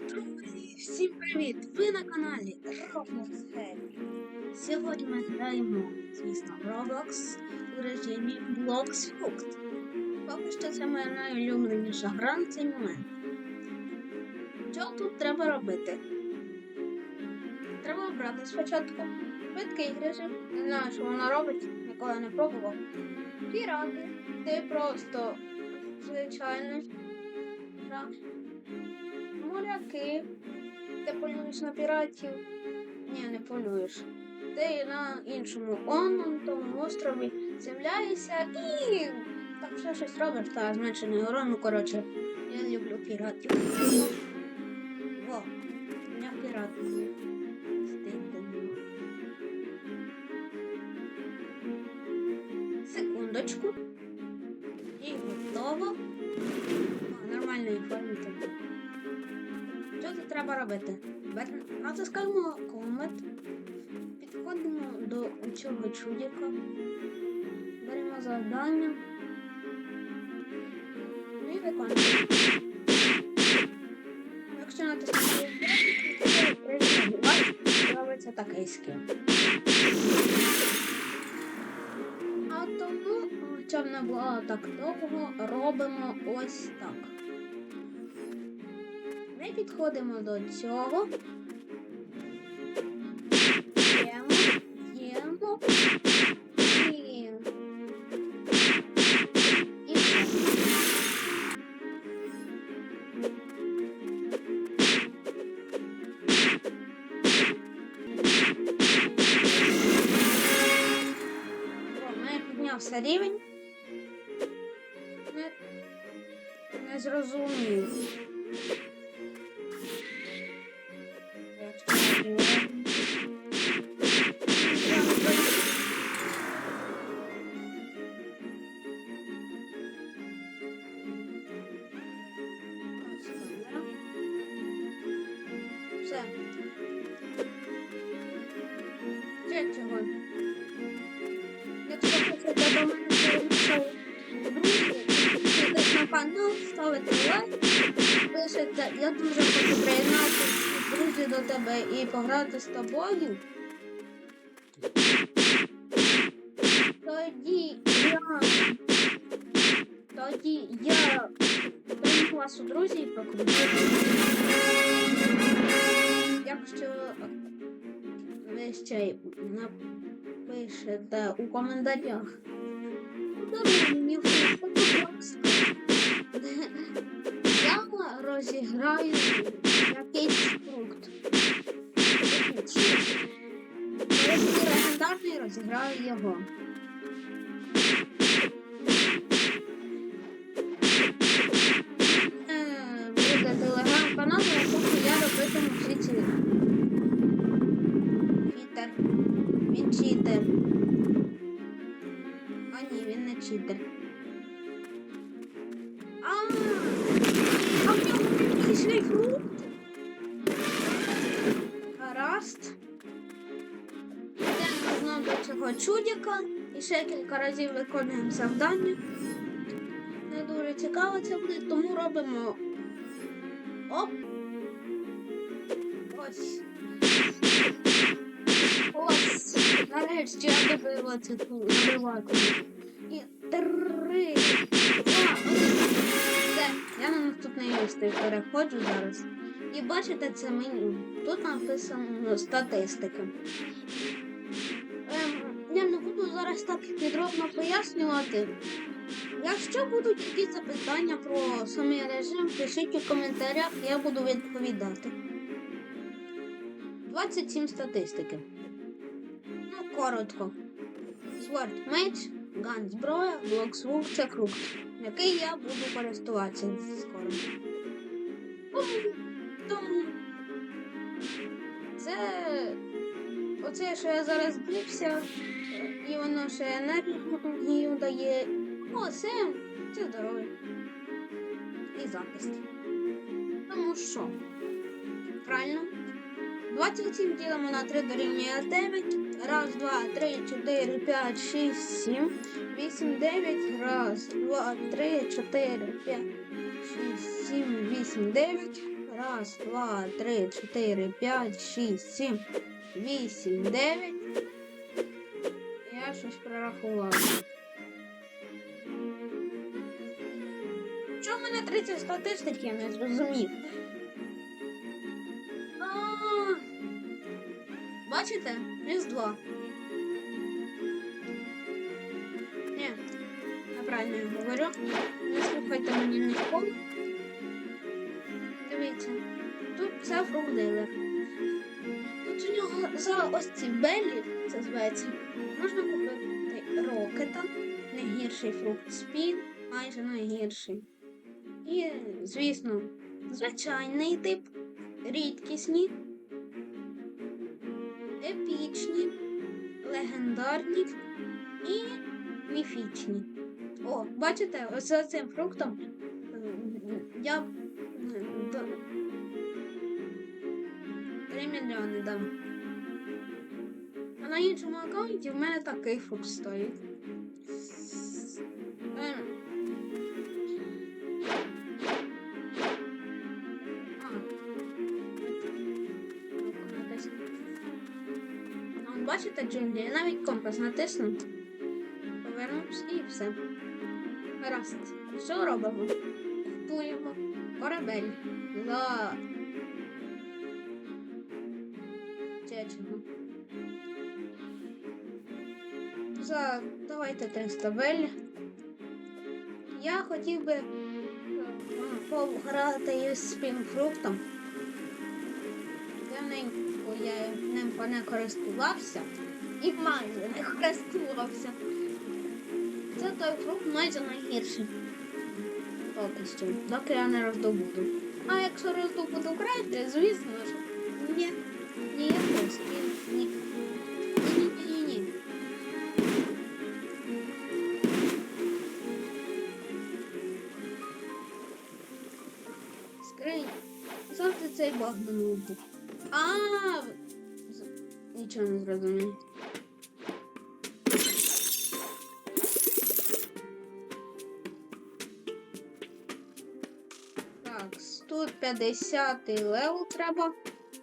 Друзі, всім привіт! Ви на каналі Roblox Happy. Сьогодні ми граємо, звісно, Roblox у режимі Blocks Fruit. Поки що це моя найулюбленіша гра на цей момент. Що тут треба робити? Треба обрати спочатку швидкий режим. Не знаю, що вона робить, ніколи не пробував. Пірати. Ти просто звичайний. Моряки. Ти полюєш на піратів. Ні, не полюєш. Ти на іншому он, тому острові з'являєшся і там ще щось робиш та зменшений урон. Ну, коротше, я люблю піратів. Во, я пірат. Стильно. Секундочку. І готово. О, Нормальної форми тобі. Що тут треба робити? Натискаємо комет, підходимо до цього чудика, беремо завдання і виконуємо. Якщо натиснути то з'явиться такий скіл. А тому, щоб не було так довго, робимо ось так. Підходимо до цього. Їмо, їмо, і... І піднявся рівень. Не, не зрозумів. Пограти з тобою. Тоді я тоді я вас у друзі і покручу. Якщо ви ще напишете у коментарях. Подаруй мені фрукт. Я розіграю якийсь фрукт. Буде легендарний, розіграю його. Е, Буде телеграм-канал, на якому я робитиму всі ці. Читер. Він читер. А ні, він не читер. Цього чудика і ще кілька разів виконуємо завдання. Не дуже цікаво це буде, тому робимо. Оп. Ось. Ось. Нарешті я добила цю добиваку. І три. Два. Один. Все. Я на наступний лист переходжу зараз. І бачите це меню. Тут написано статистика. Так підробно пояснювати. Якщо будуть якісь запитання про самий режим, пишіть у коментарях, я буду відповідати. 27 статистики. Ну, коротко. Sword меч, ган зброя, блок звук це фрукт, який я буду користуватися скоро. Тому це оце, що я зараз бився, і воно ще енергію дає. О, це, це здоров'я. І захист. Тому що? Правильно? 27 ділимо на 3 дорівнює 9. Раз, два, три, чотири, п'ять, шість, сім, вісім, дев'ять. Раз, два, три, чотири, п'ять, шість, сім, вісім, дев'ять. Раз, два, три, чотири, п'ять, шість, сім, вісім, дев'ять. Я прорахував. Чому в мене 30 статистик, я не зрозумів. Бачите? Плюс 2. Ні, неправильно я говорю. Не слухайте мені ніколи. Дивіться, тут це фрукдилер. Тут у нього за ось ці белі, це зветься, можна купити рокета, не гірший фрукт спін, майже найгірший. І, звісно, звичайний тип, рідкісні, епічні, легендарні і міфічні. О, бачите, ось за цим фруктом я м, 3 мільйони дам. На іншому аккаунті в мене такий фрукт стоїть. Ем. Ну. Бачите джунглі? Я навіть компас натисну. Повернувся і все. Гаразд. Що робимо? Купуємо корабель за давайте 300. Я хотів би пограти із спінфруктом. Давненько я ним не користувався і майже не користувався. Це той фрукт майже найгірший. Поки що, доки я не роздобуду. А якщо роздобуду краще, звісно ж. Скринь. Завжди цей баг на ноутбук. А, нічого не зрозумів. Так, тут 50 левел треба.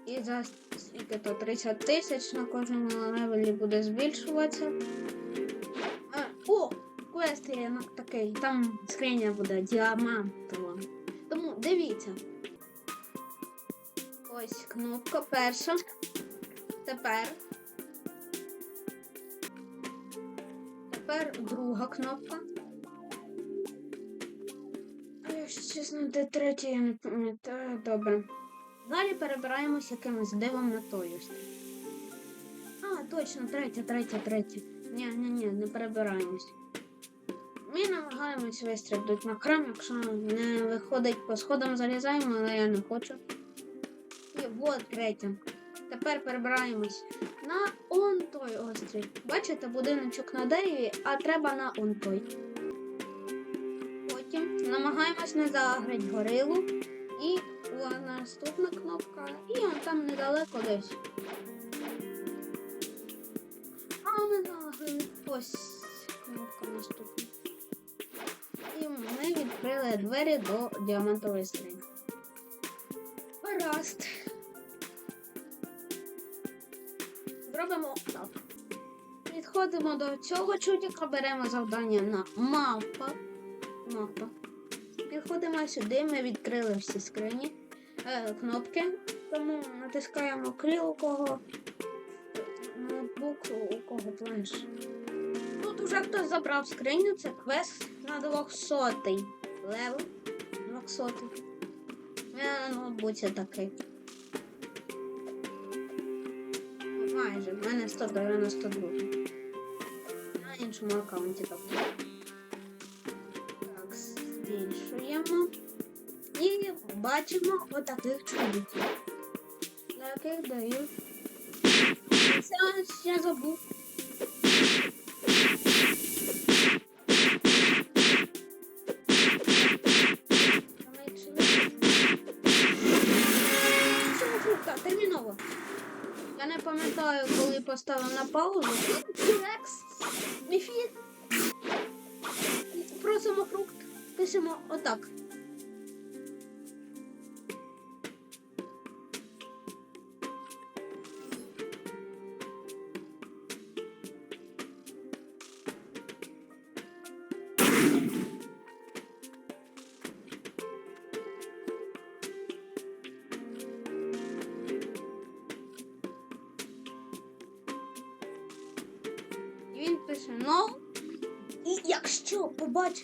І за скільки то 30 тисяч на кожному левелі буде збільшуватися. А, о! Квест є такий. Там скриня буде діамантова. Тому дивіться. Ось кнопка перша. Тепер. Тепер друга кнопка. А якщо чесно, де третя, я не пам'ятаю. Добре. Далі перебираємось якимось дивом на той. А, точно, третя, третя, третя. Ні, ні, ні, не перебираємось. Ми намагаємось вистрибнути на крам, якщо не виходить по сходам залізаємо, але я не хочу. І от третя. Тепер перебираємось на он той острів. Бачите, будиночок на дереві, а треба на он той. Потім намагаємось не загрити горилу. І наступна кнопка. І он там недалеко десь. А ми загрили. Ось кнопка наступна. І ми відкрили двері до діамантової скрині. Гаразд. Зробимо так. Підходимо до цього чудика, беремо завдання на мапа. Мапа. Підходимо сюди, ми відкрили всі скрині, е, кнопки, тому натискаємо крил у кого ноутбук, у кого планш. Тут уже хтось забрав скриню, це квест на 200 левел. 200. У на ноутбуці такий. В мене 192. На іншому аккаунті тобто. Так, збільшуємо. І бачимо отаких чоловіків. Яких даю. Це я забув. Пам'ятаю, на паузу. Текст. Міфі. Просимо фрукт. Пишемо отак.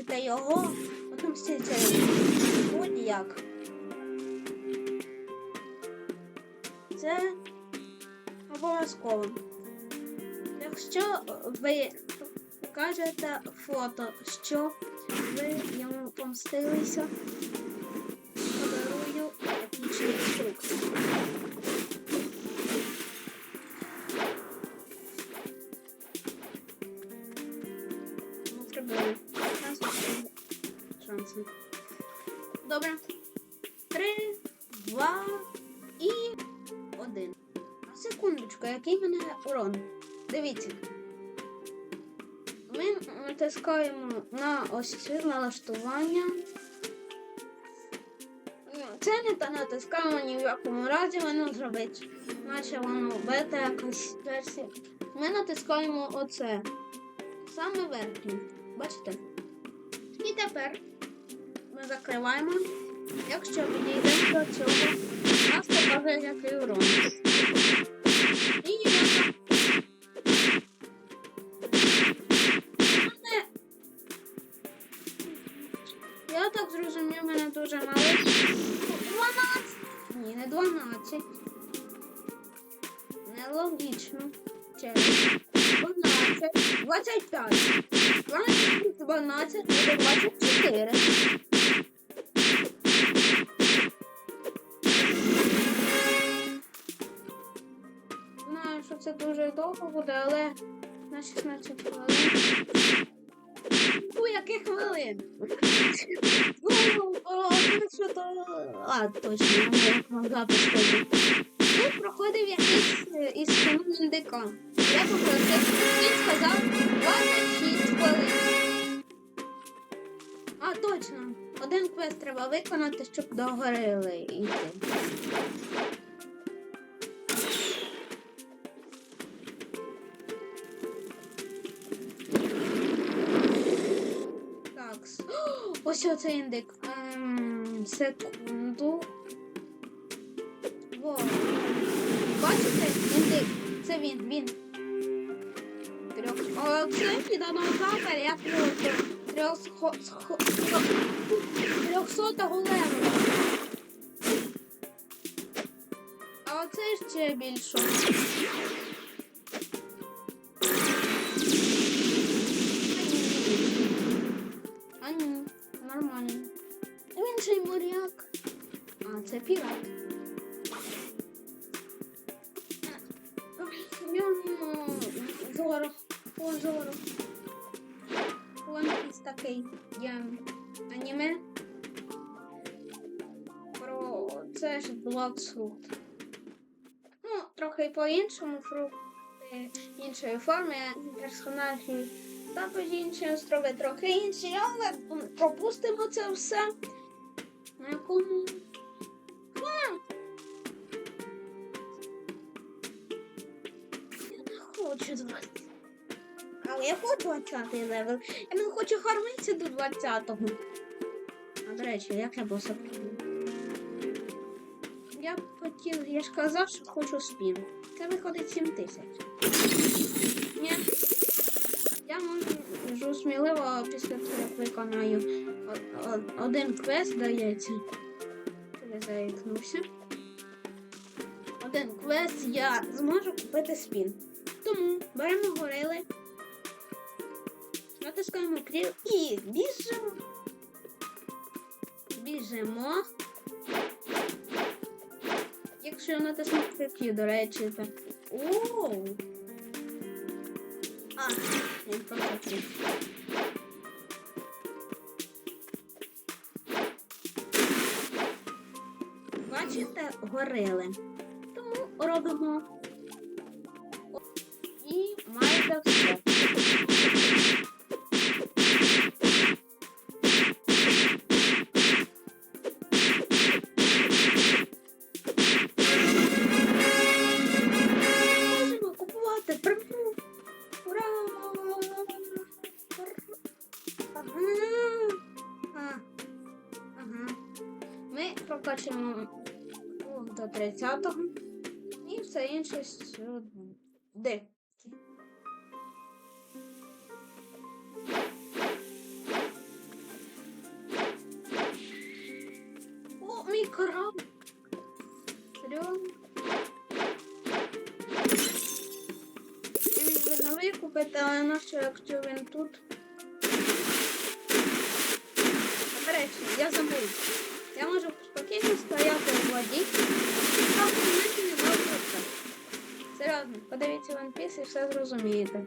Побачите його, потім стійте будь-як. Це обов'язково. Якщо ви покажете фото, що ви йому помстилися, Добре. Три, два і один. Секундочку, який мене урон? Дивіться. Ми натискаємо на ось ці налаштування. Ну, Це не та натискаємо ні в якому разі воно зробить. Наче воно бета якась версія. Ми натискаємо оце. Саме верхнє. Бачите? І тепер ми закриваємо. Якщо підійдемо до цього, у нас покаже який урон. І я так зрозумів, мене дуже мало. 12! Ні, не 12. Нелогічно. Через 12, 25. 12, 12, 24. Це дуже довго буде, але на 16 хвилин. У яких хвилин? Ну. А, точно, вам запис. Тут проходив якийсь е, із кіно індика. Я попросив, він сказав 26 хвилин. А, точно. Один квест треба виконати, щоб до горили йти. Ось оцей індик. Ем, секунду. Во. Бачите? Індик. Це він, він. Трьох. О, це піданозавр, я схо- трьохсотого левела. А оце ще більше. Це ж Блоксфрут. Ну, трохи по-іншому фрукти іншої форми, персонажі також інші острови, трохи інші, але пропустимо це все. На якому. Хочу 20. Але я хочу 20 левел. Я не хочу хармитися до 20-го. А до речі, як я боса Я б хотів, я ж казав, що хочу спін. Це виходить 7 тисяч. Ні. Я можу сміливо після того, як виконаю один квест, здається. Я заїкнувся. Один квест я зможу купити спін. Тому беремо горили, натискаємо крів і біжимо. Біжимо. Якщо натиснути крив, до речі, так. Оу! А, він проскочив. Бачите, горили. Тому робимо і майже все. До 30-го і все інше сюди. О, мій корабль. Серйозно? Новий купити, але на що, якщо він тут. До речі, я забув. Я можу спокійно стояти воді. В мав. Серйозно, подивіться One Piece і все зрозумієте.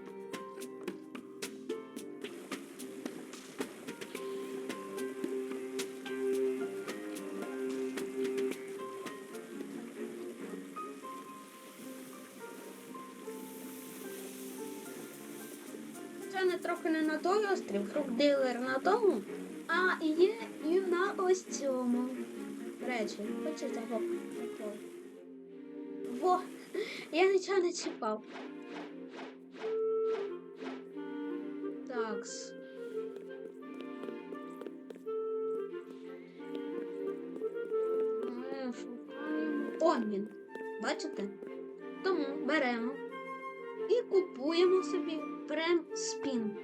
Це не трохи не на той острів, крокдилер на тому, а є і на ось цьому. Речі, хочете го. Во, я нічого не чіпав. Такс. Ми шукаємо. Он він. Бачите? Тому беремо і купуємо собі прем спін.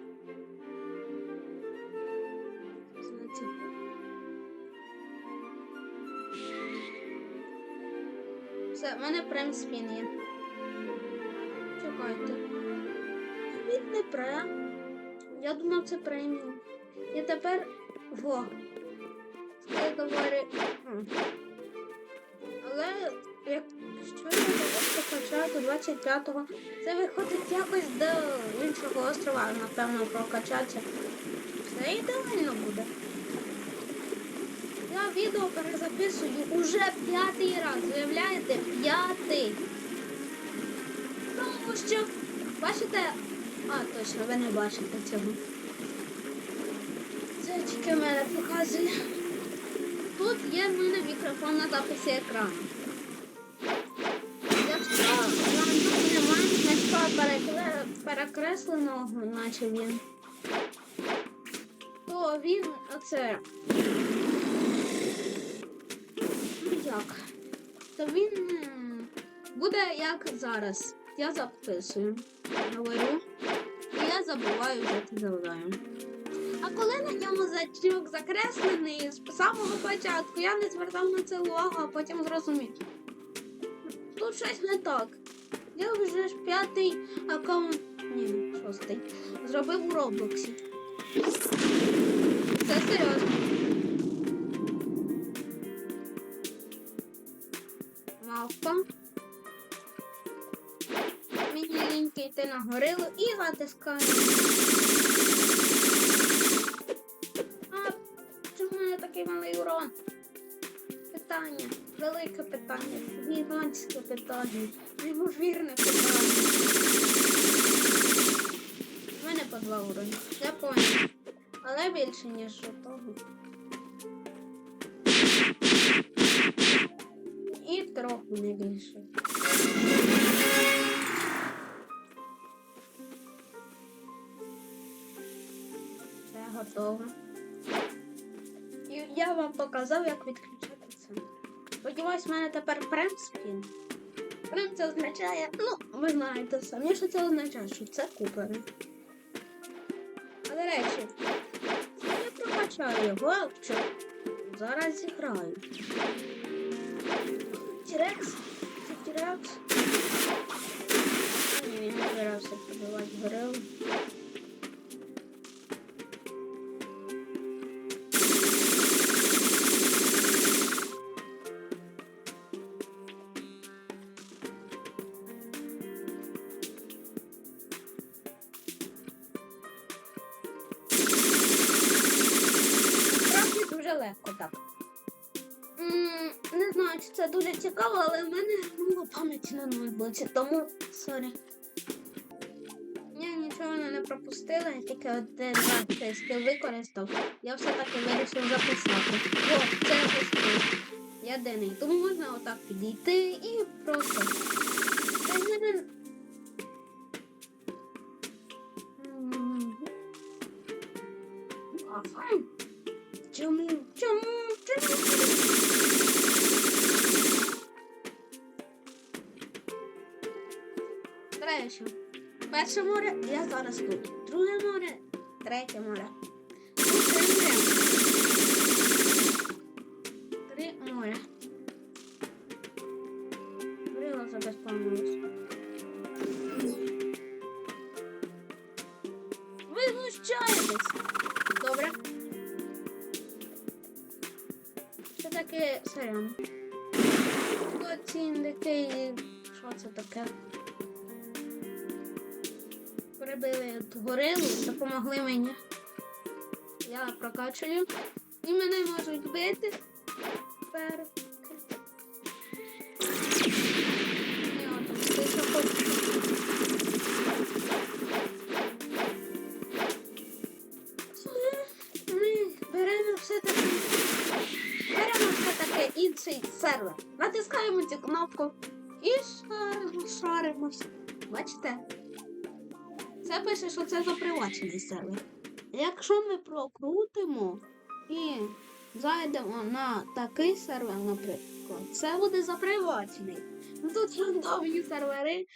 В мене прем спін є. Чекайте. Він не прем. Я думав, це преміум. І тепер во. Я говорю. Але якщо я зараз покачаю до 25-го, це виходить якось до іншого острова, напевно, прокачатися. Все ідеально буде. Я відео перезаписую уже п'ятий раз. Виявляєте? П'ятий. Тому що, бачите, а, точно, ви не бачите цього. Це тільки мене показує. Тут є в мене мікрофон на записі екрану. Якщо тут немає значка перекре- перекресленого, наче він, то він оце. ну, Як? То він буде як зараз. Я записую. Говорю. І я забуваю це завдання. А коли на ньому значок закреслений з самого початку, я не звертав на це увагу, а потім зрозумів. Тут щось не так. Я вже ж п'ятий аккаунт, ні, шостий, зробив у Роблоксі. Це серйозно. Мавпа. Мені ліньки йти на горилу і затискаю. А чому в мене такий малий урон? Питання, велике питання, гігантське питання, неймовірне питання. У мене по два уроні. Я понял. Але більше, ніж того. І трохи не більше. Все готово. І я вам показав, як відключати це. Сподіваюсь, в мене тепер прем спін. Прем це означає, ну, ви знаєте самі, що це означає, що це купери. А до речі, я прокачаю його, що зараз зіграю. Тірекс, це Тірекс. Ні, він не збирався пробивати горилу. Це дуже цікаво, але в мене мало пам'яті на ноутбуці, тому сорі. Я нічого не пропустила, я тільки один раз скіл використав. Я все-таки вирішив записати. О, це я. Єдиний. Тому можна отак підійти і просто. Я зараз тут. Друге море, Третє море. Ну, Три моря. Три моря. Брила забезпомилась. Ви знущаєтесь. Добре. Що таке сорян? Оцінники. Що це таке? Прибили горилу, допомогли мені. Я прокачую. І мене можуть бити. Тепер. Ми беремо все-таки. Беремо все-таки інший сервер. Натискаємо цю кнопку і шар- шаримось. Бачите? Це пише, що це запривачений сервер. Якщо ми прокрутимо і зайдемо на такий сервер, наприклад, це буде запривачений. Ну, Тут рандомні сервери.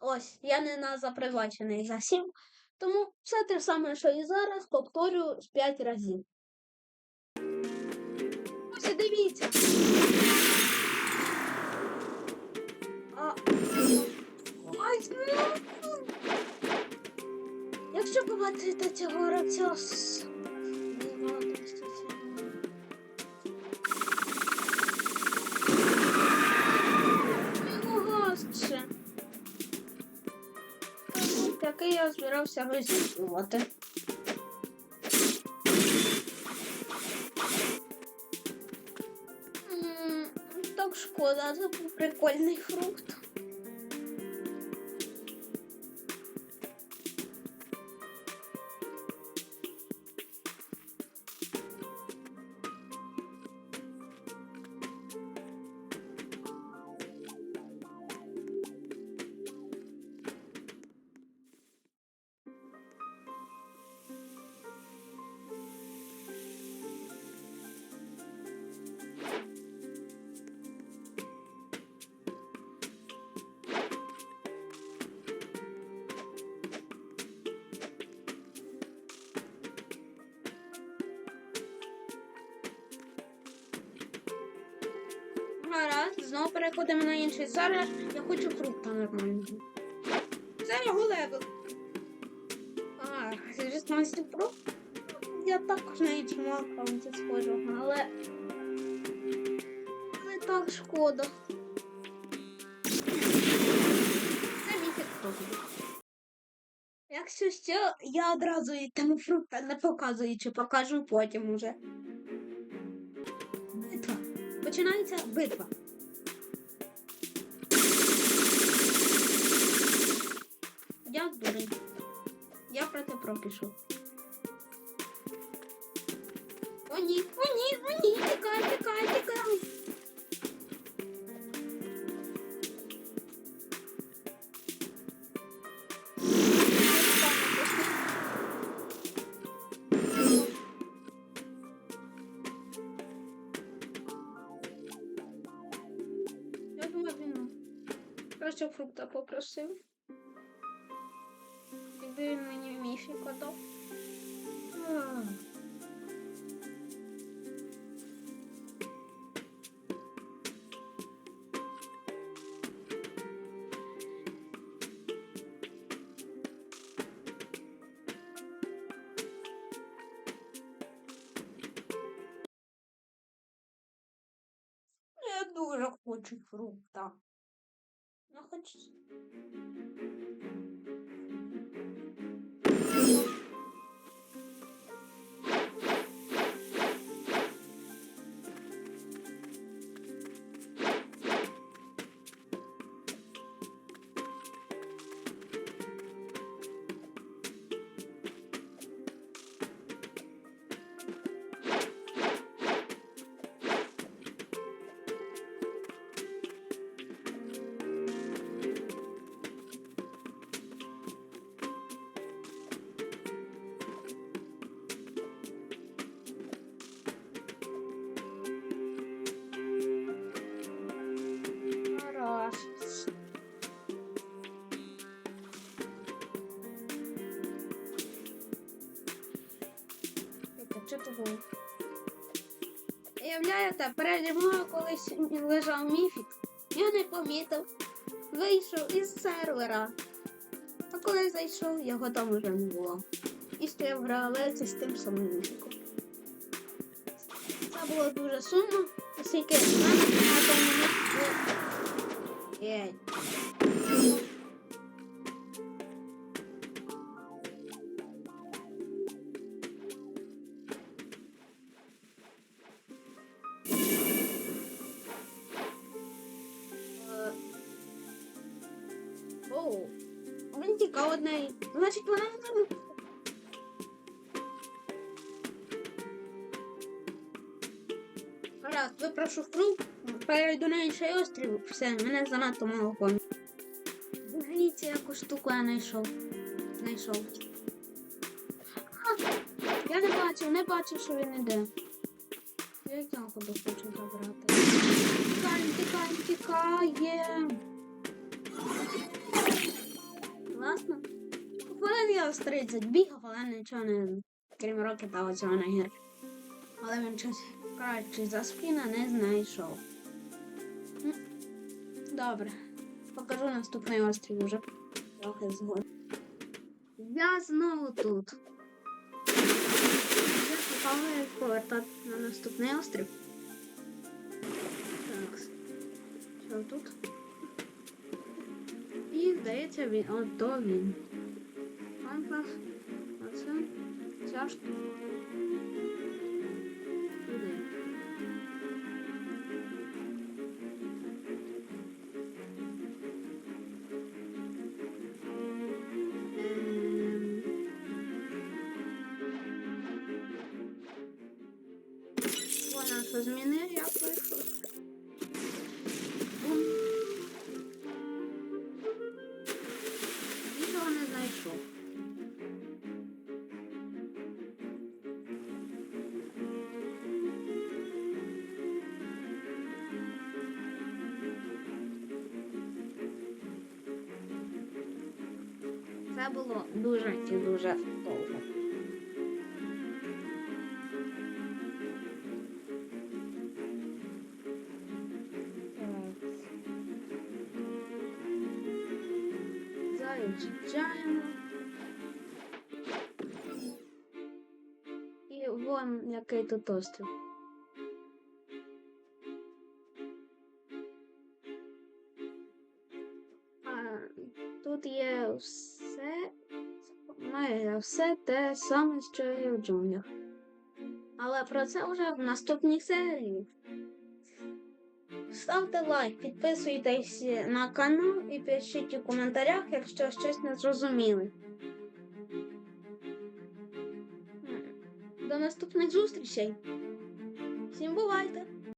Ось, я не на запривачений за 7. Тому все те саме, що і зараз, повторю з 5 разів. Ось дивіться. А... Ой, ну. Якщо побачите цього гравця з... Такий я збирався. М, Так шкода, це був прикольний фрукт. Знову переходимо на інший сервер. Я хочу фрукта нормального. Це його левел. А, 16 про. Я також на іншому аккаунті схожу, але. Але так шкода. Це місяць профіль. Якщо що, я одразу і тому фрукта не показую, чи покажу потім уже. Починається битва. Я дурень. Я проти про пішов. О ні, о ні, о ні, тікай, тікай, тікай. Я думаю, він краще фрукта попросив. Якби він мені міфіка дав. Ах. Я дуже хочу фрукта. Ну, хоч. Ого. Уявляєте, переді мною колись лежав міфік. Я не помітив. Вийшов із сервера. А коли зайшов, його там уже не було. І стояв в реалеці з тим самим міфіком. Це було дуже сумно, оскільки в мене на тому місці. Оу. Він тікав од неї. Значить, вона не. Гаразд, випрошу в круг, перейду на інший острів. Все, мене занадто мало помню. Дивіться, яку штуку я знайшов. Знайшов. Я не бачив, не бачив, що він іде. Я його хочу забрати. Тікаємо, тікаємо, тікаємо. Хвилин я з 30 бігав, але нічого не. Крім роки та оцього не гір. Але він щось краще за спіна не знайшов. Добре. Покажу наступний острів уже. Трохи згодом. Я знову тут. Я пропоную повертати на наступний острів. Так. Що тут? І здається він. Ото він. Компас. Оце. Ця штука. Це було дуже і дуже довго. Заїжджаємо. І вон який тут острів. Все те саме, що і в джунглях. Але про це вже в наступній серії. Ставте лайк, підписуйтесь на канал і пишіть у коментарях, якщо щось не зрозуміли. До наступних зустрічей. Всім бувайте!